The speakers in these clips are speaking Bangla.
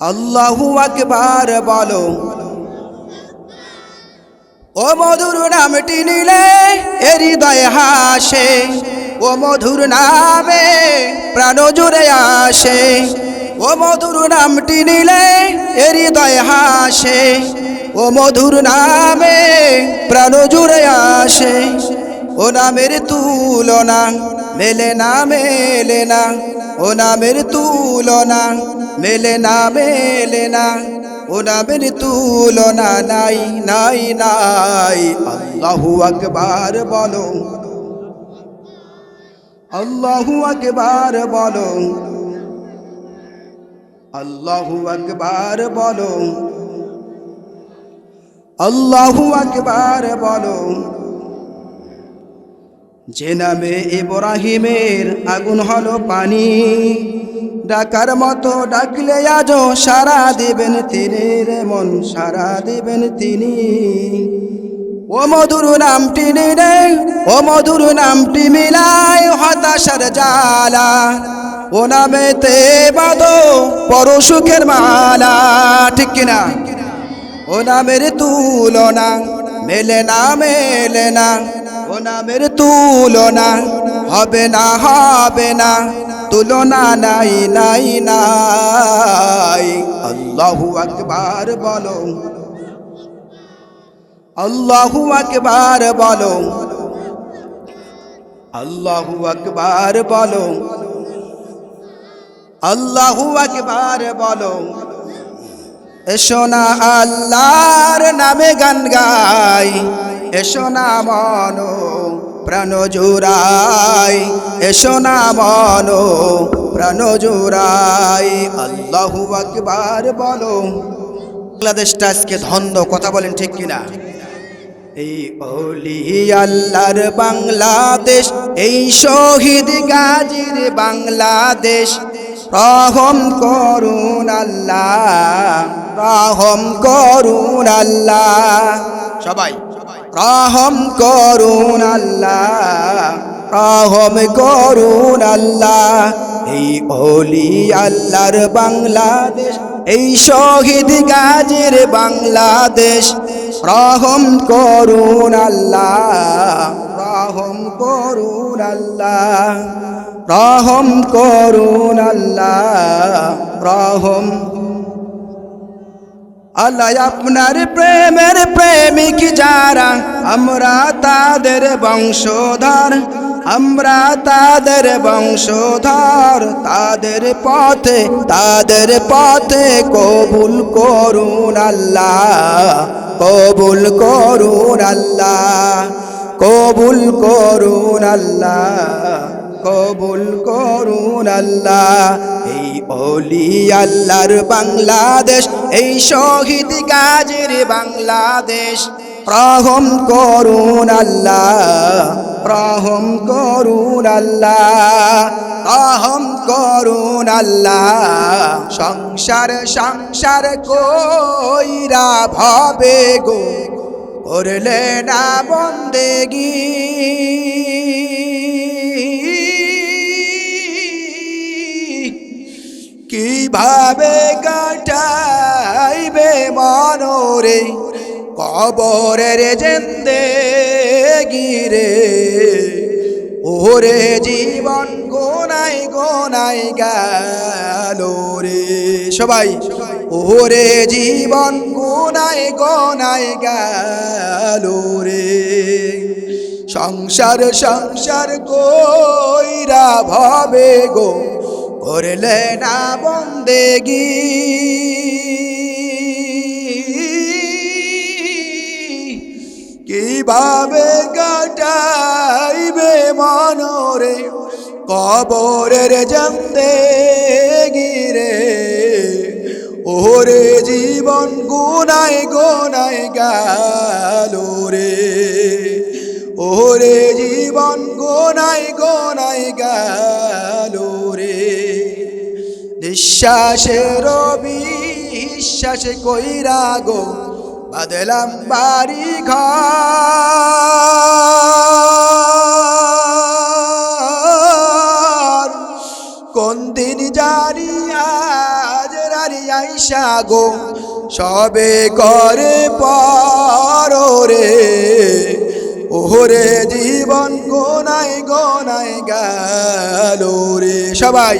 আল্লাহু আকবার বলো। ও মধুর নামটি নিলে এ হৃদয় হাসে। ও মধুর নামে প্রাণ জুড়ে আসে। ও মধুর নামটি নিলে এ হৃদয় হাসে। ও মধুর নামে প্রাণ জুড়ে আসে। ও নামের তুলনা মেলে না মেলে না। ও নামের তুলনা, মেলে না মেলে না। ও নামের তুলনা, নাই নাই নাই। আল্লাহু আকবার বলো। আল্লাহু আকবার বলো। আল্লাহু আকবার বলো। আল্লাহু আকবার বলো। যে নামে ইব্রাহিমের আগুন হলো পানি। ডাকার মতো ডাকলে আজও সারা দেবেন তিনি রে মন সারা দেবেন তিনি। ও মধুর নামটি নিলে, ও মধুর নামটি মিলায় হতাশার জালা ও নামেতে বাদো পর সুখের মালা, ঠিক কিনা? ও নামের তুলনা, মেলে না মেলে না। নামের তুলনা হবে না হবে না, তুলনা নাই নাই নাই। আল্লাহু আকবার বলো। আল্লাহু আকবার বলো। আল্লাহু আকবার বলো। আল্লাহু আকবার বলো। এসো না আল্লাহর নামে গান গাই। এসো না মনো, প্রাণ জুড়াই। এসো না মনো, প্রাণ জুড়াই। আল্লাহু বলো। বাংলাদেশটা আজকে ধন্য, কথা বলেন ঠিক কিনা? এই অলি আল্লাহর বাংলাদেশ, এই শহীদ গাজীর বাংলাদেশ। রহম করুন আল্লাহ, রহম করুন আল্লাহ। সবাই রহম করুন আল্লাহ, রহম করুন আল্লাহ। এই অলি আল্লাহর বাংলাদেশ, এই শহীদ গাজীর বাংলাদেশ, রহম করুন আল্লাহ, রহম করুন আল্লাহ, রহম করুন আল্লাহ, রহম আল্লাহ আপনার প্রেমের প্রেমিক যারা, আমরা তাদের বংশধর, আমরা তাদের বংশধর, তাদের পথে তাদের পথে কবুল করুন আল্লাহ, কবুল করুন আল্লাহ, কবুল করুন আল্লাহ, কবুল করুন আল্লাহ, এই অলি আল্লাহর বাংলাদেশ, এই শহীদ গাজীর বাংলাদেশ। রহম করুন আল্লাহ রহম করুন আল্লাহ রহম করুন আল্লাহ। সংসার সংসার কইরা ভাবে গো করলে না বন্দেগী। কীভাবে কাটাইবে মনোরে? কবরের জেন্দে গিরে। ওরে জীবন গোনাই গোনাই গেল রে। সবাই, ওরে জীবন গোনাই গোনাই গেল রে। সংসার সংসার কইরা ভাবে গো। করলে না বন্দেগি। কীভাবে কাটাইবে মনরে কবরের জানতে গিরে ওরে জীব জীবন গুনায় গোনায় গালো রে। ওরে জীবন গোনায় গেল রে নিঃশ্বাসের বিশ্বাস কইরা গো, বাদলাম বাড়ি ঘর কোন দিন জানি আজ রানি আইসা গো, সবে করে পর রে ওরে জীবন গোনায় গোনায় গেল রে সবাই।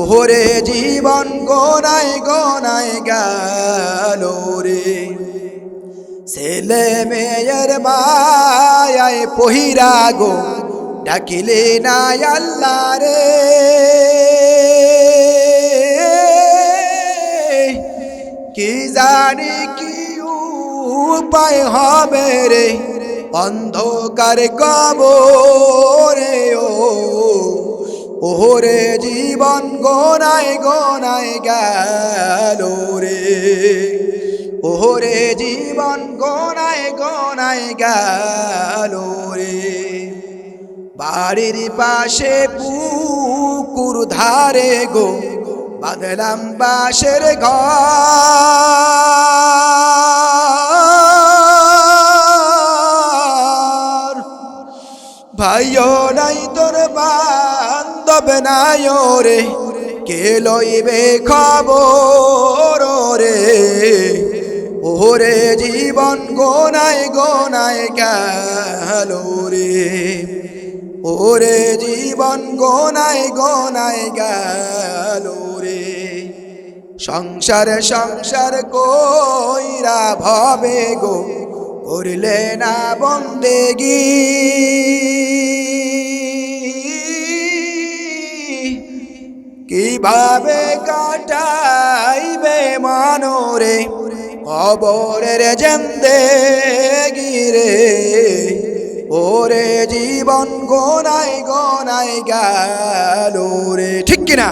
ওরে জীবন গোনায় গোনায় গেল রে। ছেলে মেয়ের মায়ায় পহিরা গো, ডাকিলে না রে। কি জানি কি উপায় হবে রে, অন্ধকার কবরে ও ওরে জীবন গোনায় গোনায় গেল রে। ওহরে জীবন গোনায় গোনায় গেল রে। বাড়ির পাশে পুকুর ধারে গো বাদলাম বাসের ঘর। ভাইও নাই তোর বান্ধব নাই রে কে লইবে খবর রে ওরে জীবন গোনায় গোনায় গেল রে। ওরে জীবন গোনায় গোনায় গেল রে। সংসার সংসার কইরা ভাবে গো। করলে না বন্দেগি। কীভাবে কাটাইবে মানরে? কবরের জন্দে গিরে ওরে জীবন গোনাই গোনাই গেল রে। ঠিক কিনা?